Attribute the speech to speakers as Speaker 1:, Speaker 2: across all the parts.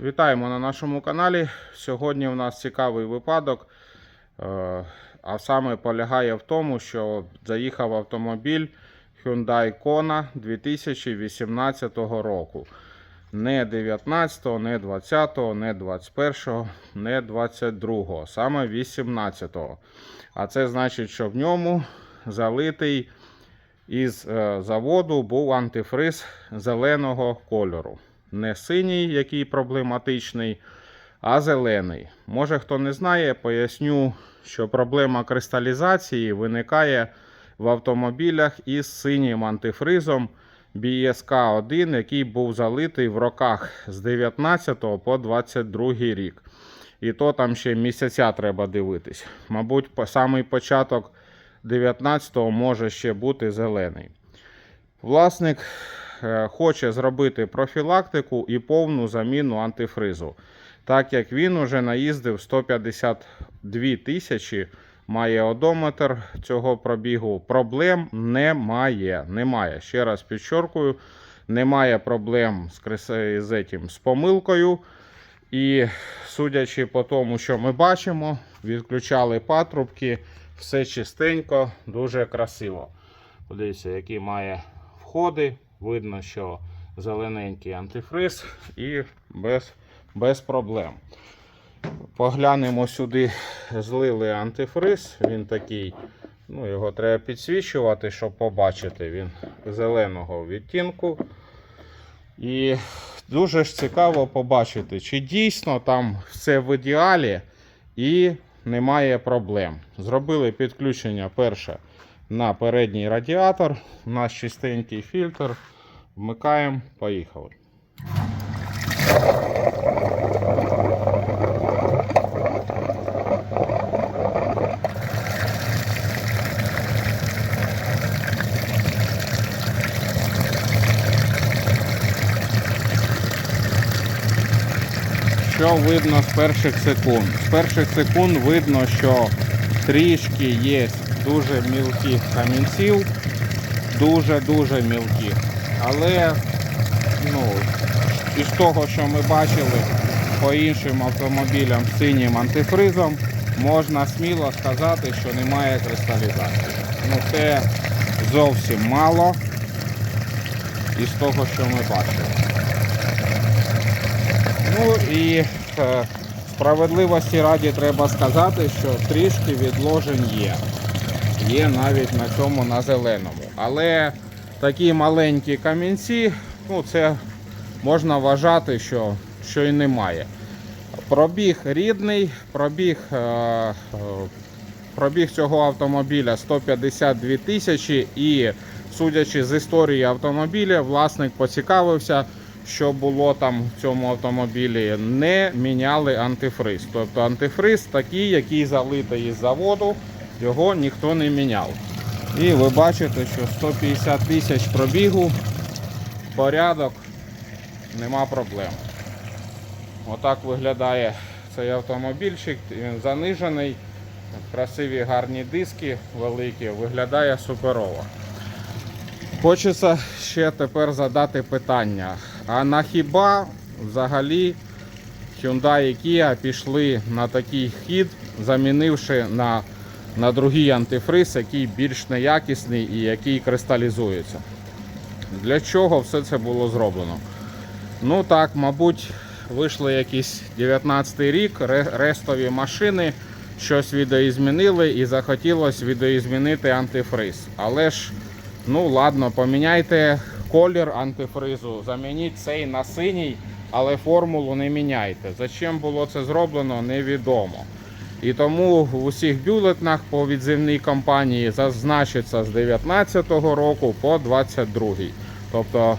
Speaker 1: Вітаємо на нашому каналі. Сьогодні у нас цікавий випадок. Е, А саме полягає в тому, що заїхав автомобіль Hyundai Kona 2018 року. Не 19, не 20, не 21, не 22, саме 18. А це значить, що в ньому залитий із е, заводу був антифриз зеленого кольору. Не синій, який проблематичний, а зелений. Може хто не знає, поясню, що проблема кристалізації виникає в автомобілях із синім антифризом BSK 1 який був залитий в роках з 19 по 22 рік. І то там ще місяця треба дивитись. Мабуть, самий початок 19-го може ще бути зелений. Власник хоче зробити профілактику і повну заміну антифризу. Так як він уже наїздив 152 тисячі, має одометр цього пробігу. Проблем немає. Немає. Ще раз підчоркую, немає проблем з, этим, з помилкою. І судячи по тому, що ми бачимо, відключали патрубки, все чистенько, дуже красиво. Подивіться, які має входи. Видно, що зелененький антифриз і без, без проблем. Поглянемо сюди, злили антифриз. Він такий, ну, його треба підсвічувати, щоб побачити. Він зеленого відтінку. І дуже ж цікаво побачити, чи дійсно там все в ідеалі і немає проблем. Зробили підключення перше на передній радіатор. У нас чистенький фільтр. Вмикаємо, поїхали. Що видно з перших секунд? З перших секунд видно, що трішки є дуже мілких камінців, дуже-дуже мілких. Але ну, із того, що ми бачили по іншим автомобілям з синім антифризом, можна сміло сказати, що немає кристалізації. Ну це зовсім мало із того, що ми бачили. Ну і е, справедливості раді треба сказати, що трішки відложень є. Є навіть на цьому на зеленому. Але такі маленькі камінці, ну це можна вважати, що, що і немає. Пробіг рідний, пробіг, е, пробіг цього автомобіля 152 тисячі і судячи з історії автомобіля, власник поцікавився, що було там в цьому автомобілі, не міняли антифриз. Тобто антифриз такий, який залитий із заводу, його ніхто не міняв. І ви бачите, що 150 тисяч пробігу, порядок, нема проблем. Отак виглядає цей автомобільчик, він занижений, красиві гарні диски великі, виглядає суперово. Хочеться ще тепер задати питання. А на хіба взагалі Hyundai і Kia пішли на такий хід, замінивши на, на другий антифриз, який більш неякісний і який кристалізується? Для чого все це було зроблено? Ну так, мабуть, вийшли якісь 19 рік, рестові машини, щось відеозмінили і захотілося відеозмінити антифриз. Але ж, ну ладно, поміняйте колір антифризу, замініть цей на синій, але формулу не міняйте. Зачем було це зроблено, невідомо. І тому в усіх бюлетнах по відзивній компанії зазначиться з 19 року по 22. Тобто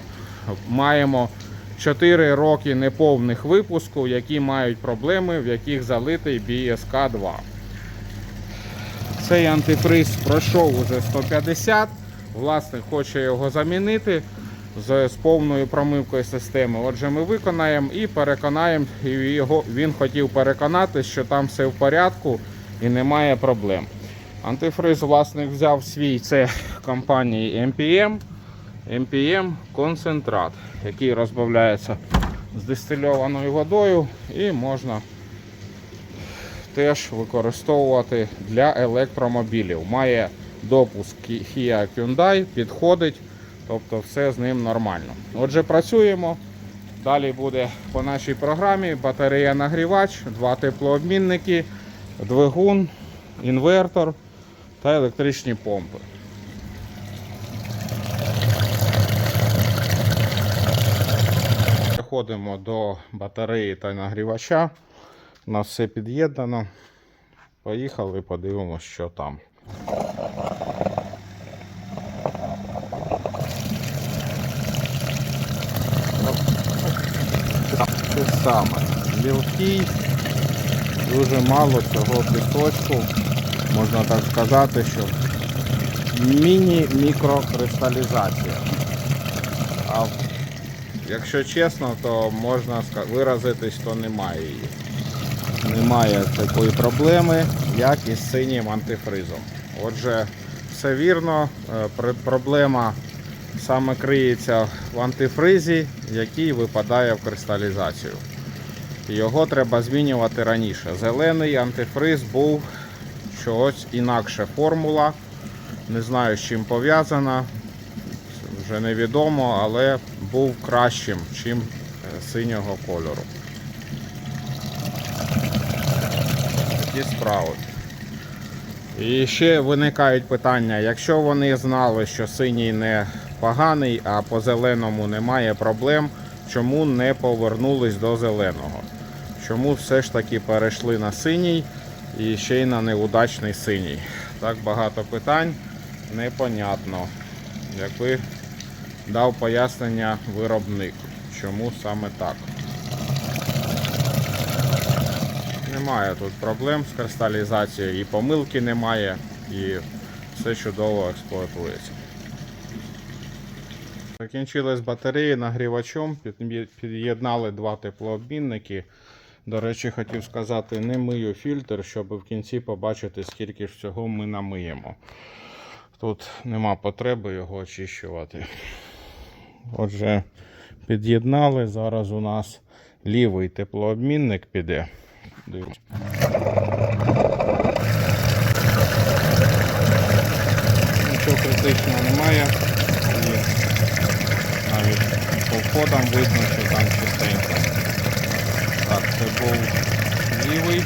Speaker 1: маємо 4 роки неповних випуску, які мають проблеми, в яких залитий BSK 2. Цей антифриз пройшов уже 150. Власник хоче його замінити з, повною промивкою системи. Отже, ми виконаємо і переконаємо, його, він хотів переконати, що там все в порядку і немає проблем. Антифриз власник взяв свій, це компанії MPM. MPM концентрат, який розбавляється з дистильованою водою і можна теж використовувати для електромобілів. Має допуск Kia Hyundai, підходить, тобто все з ним нормально. Отже, працюємо. Далі буде по нашій програмі батарея нагрівач, два теплообмінники, двигун, інвертор та електричні помпи. Переходимо до батареї та нагрівача. У нас все під'єднано. Поїхали, подивимося, що там. Саме. Мілкий, дуже мало цього пісочку. Можна так сказати, що міні-мікрокристалізація. А якщо чесно, то можна виразитись, то немає її. Немає такої проблеми, як із синім антифризом. Отже, все вірно, е, проблема саме криється в антифризі, який випадає в кристалізацію. Його треба змінювати раніше. Зелений антифриз був чогось інакше формула. Не знаю, з чим пов'язана, вже невідомо, але був кращим, чим е, синього кольору. Такі справи. І ще виникають питання, якщо вони знали, що синій не поганий, а по зеленому немає проблем, чому не повернулись до зеленого? Чому все ж таки перейшли на синій і ще й на неудачний синій? Так багато питань, непонятно. Якби дав пояснення виробник, чому саме так. Немає тут проблем з кристалізацією, і помилки немає, і все чудово експлуатується. Закінчили з батареї нагрівачом, під'єднали два теплообмінники. До речі, хотів сказати, не мию фільтр, щоб в кінці побачити, скільки ж всього ми намиємо. Тут нема потреби його очищувати. Отже, під'єднали. Зараз у нас лівий теплообмінник піде. Дивимось. Нічого критичного немає. І навіть по входам видно, що там чистенько. Так, це був лівий.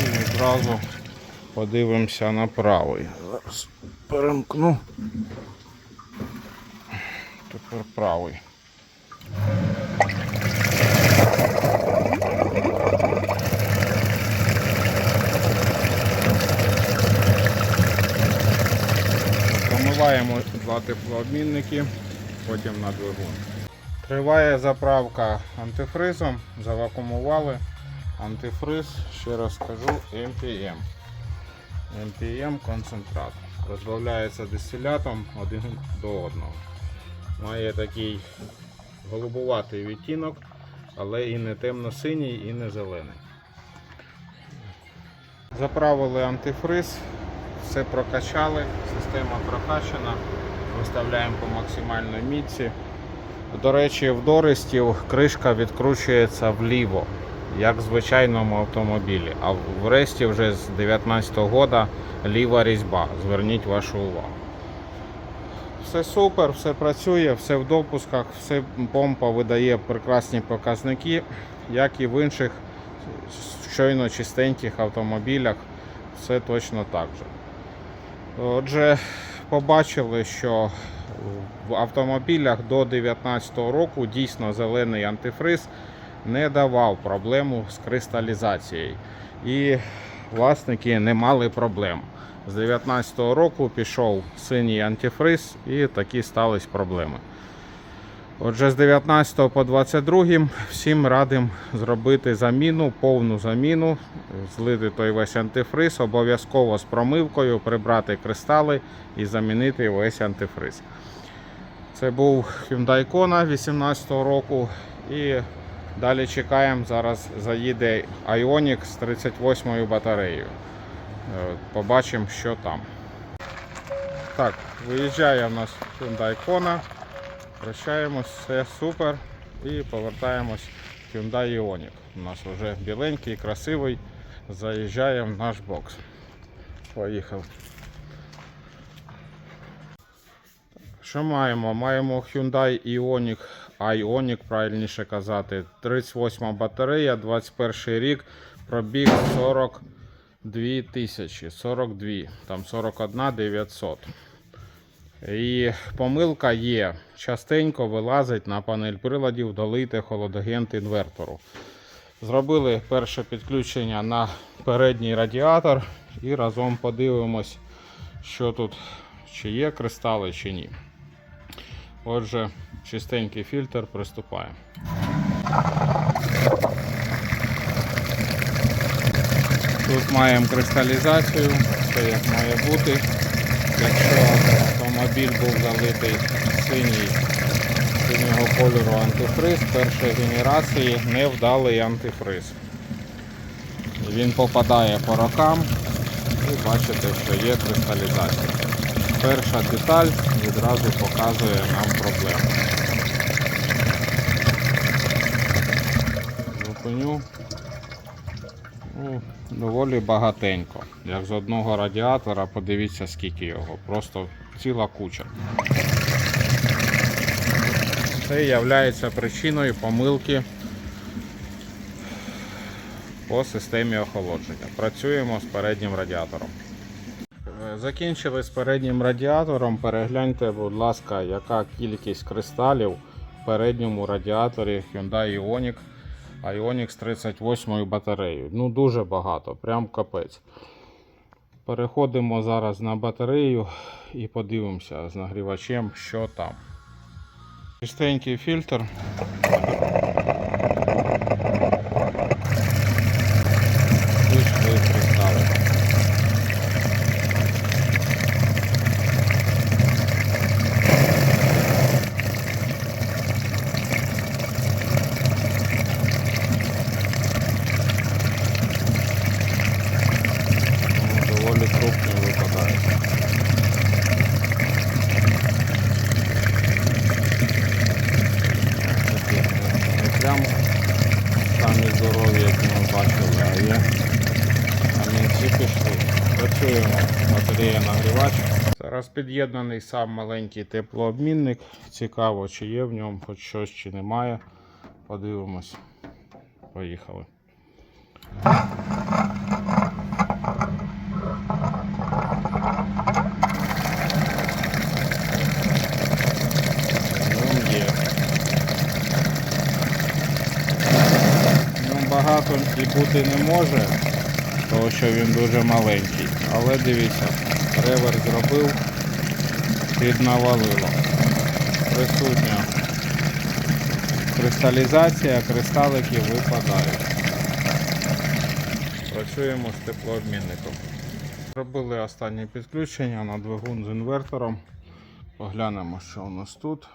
Speaker 1: І відразу подивимося на правий. Зараз перемкну. Тепер правий. Промиваємо два теплообмінники, потім на двигун. Триває заправка антифризом, завакумували. Антифриз, ще раз скажу, MPM. MPM концентрат. Розбавляється дистилятом один до одного. Має такий голубуватий відтінок, але і не темно-синій, і не зелений. Заправили антифриз, все прокачали, система прокачана, виставляємо по максимальній мітці. До речі, в Дористів кришка відкручується вліво, як в звичайному автомобілі. А в Ресті вже з 2019 року ліва різьба. Зверніть вашу увагу. Все супер, все працює, все в допусках, все помпа видає прекрасні показники, як і в інших щойно чистеньких автомобілях. Все точно так же. Отже, побачили, що в автомобілях до 2019 року дійсно зелений антифриз не давав проблему з кристалізацією. І власники не мали проблем. З 2019 року пішов синій антифриз і такі стались проблеми. Отже, з 19 по 22 всім радим зробити заміну, повну заміну, злити той весь антифриз, обов'язково з промивкою, прибрати кристали і замінити весь антифриз. Це був Hyundai Kona 18 року. І далі чекаємо. Зараз заїде Ioniq з 38 батареєю. Е, Побачимо, що там. Так, виїжджає у нас Hyundai Kona. Прощаємось, все супер. І повертаємось в Hyundai Ioniq. У нас вже біленький, красивий. Заїжджаємо в наш бокс. Поїхав. Що маємо? Маємо Hyundai Ioniq, Ioniq, правильніше казати. 38 батарея, 21 рік, пробіг 42 тисячі, 42, там 41 900. І помилка є. Частенько вилазить на панель приладів долити холодагент інвертору. Зробили перше підключення на передній радіатор і разом подивимось, що тут, чи є кристали, чи ні. Отже, чистенький фільтр приступаємо. Тут маємо кристалізацію, все як має бути. Якщо автомобіль був залитий синій, синього кольору антифриз, першої генерації невдалий антифриз. Він попадає по рокам і бачите, що є кристалізація. Перша деталь відразу показує нам проблему. Зупиню. Ну, доволі багатенько. Як з одного радіатора, подивіться скільки його. Просто ціла куча. Це є причиною помилки по системі охолодження. Працюємо з переднім радіатором. Закінчили з переднім радіатором. Перегляньте, будь ласка, яка кількість кристалів в передньому радіаторі Hyundai Ioniq Ioniq з 38 батареєю. Ну, дуже багато, прям капець. Переходимо зараз на батарею і подивимося з нагрівачем, що там. Чистенький фільтр. Вийшли кристали. Ну, доволі крупні випадають. Такі, не- не прям самі здорові, як ми бачили, а є камінці пішли. Працюємо, батарея нагрівач. Зараз під'єднаний сам маленький теплообмінник. Цікаво, чи є в ньому хоч щось, чи немає. Подивимось. Поїхали. Ну, є. Ну, і бути не може, тому що він дуже маленький. Але дивіться, реверс зробив, піднавалило. Присутня кристалізація, кристалики випадають. Працюємо з теплообмінником. Зробили останнє підключення на двигун з інвертором. Поглянемо, що у нас тут.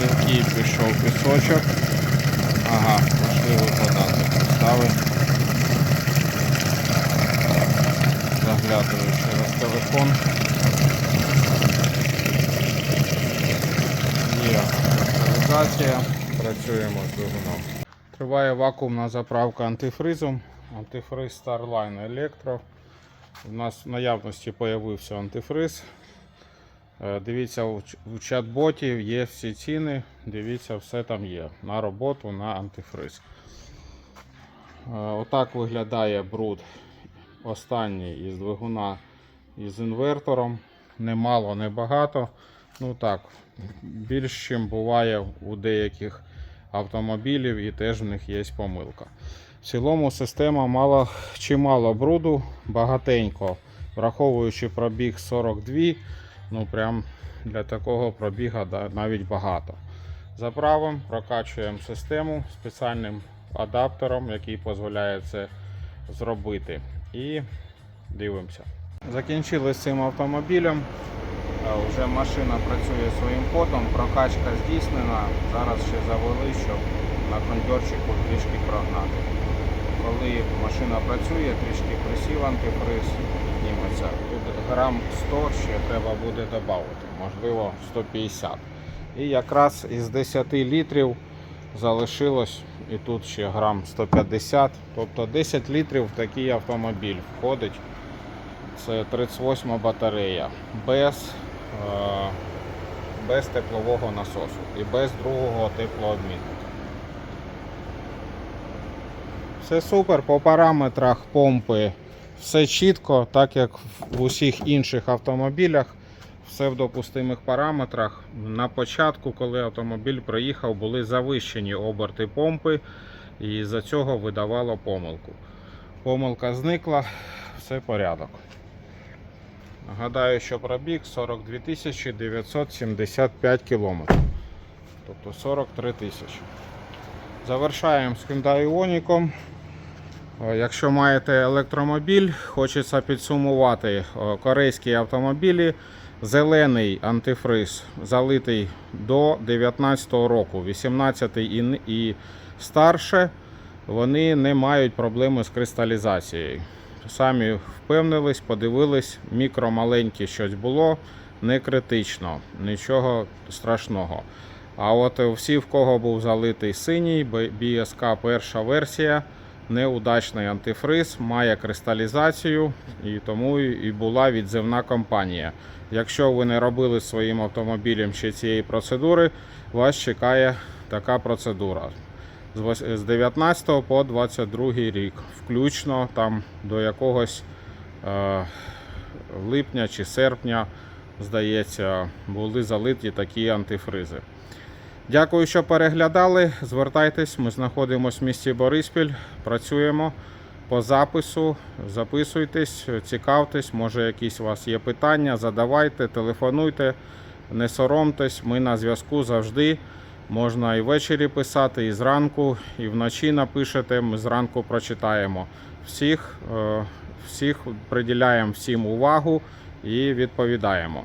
Speaker 1: Мілкий пішов пісочок. Ага, пішли випадати підстави. Заглядаю через телефон. Є кристалізація. Працюємо з двигуном. Триває вакуумна заправка антифризом. Антифриз Starline Electro. У нас в наявності з'явився антифриз. Е, Дивіться, у чат-боті є всі ціни. Дивіться, все там є. На роботу, на антифриз. Е, Отак виглядає бруд останній із двигуна із інвертором. Немало, не багато. Ну так, більш чим буває у деяких автомобілів і теж в них є помилка. В цілому система мала чимало бруду, багатенько, враховуючи пробіг 42, ну прям для такого пробіга навіть багато. Заправимо, прокачуємо систему спеціальним адаптером, який дозволяє це зробити. І дивимося. Закінчили з цим автомобілем. Е, Вже машина працює своїм ходом, прокачка здійснена. Зараз ще завели, щоб на кондьорчику трішки прогнати. коли машина працює, трішки присів антифриз, підніметься. Тут грам 100 ще треба буде додати, можливо 150. І якраз із 10 літрів залишилось і тут ще грам 150. Тобто 10 літрів в такий автомобіль входить. Це 38 батарея без, е, без теплового насосу і без другого теплообмінника. Все супер по параметрах помпи. Все чітко, так як в усіх інших автомобілях. Все в допустимих параметрах. На початку, коли автомобіль приїхав, були завищені оберти помпи, і за цього видавало помилку. Помилка зникла, все порядок. Нагадаю, що пробіг 42 975 км. Тобто 43 тисячі. Завершаємо з Hyundai Ioniq. Е, Якщо маєте електромобіль, хочеться підсумувати е, корейські автомобілі. Зелений антифриз залитий до 2019 року, 18 і, старше, вони не мають проблеми з кристалізацією. Самі впевнились, подивились, мікро-маленьке щось було, не критично, нічого страшного. А от всі, в кого був залитий синій, BSK перша версія, неудачний антифриз, має кристалізацію, і тому і була відзивна компанія. Якщо ви не робили своїм автомобілем ще цієї процедури, вас чекає така процедура. З вось- З 19 по 22 рік, включно там до якогось е, липня чи серпня, здається, були залиті такі антифризи. Дякую, що переглядали. Звертайтесь, ми знаходимося в місті Бориспіль, працюємо по запису. Записуйтесь, цікавтесь, може якісь у вас є питання, задавайте, телефонуйте, не соромтесь, ми на зв'язку завжди. Можна і ввечері писати, і зранку, і вночі напишете. Ми зранку прочитаємо всіх, е, всіх приділяємо всім увагу і відповідаємо.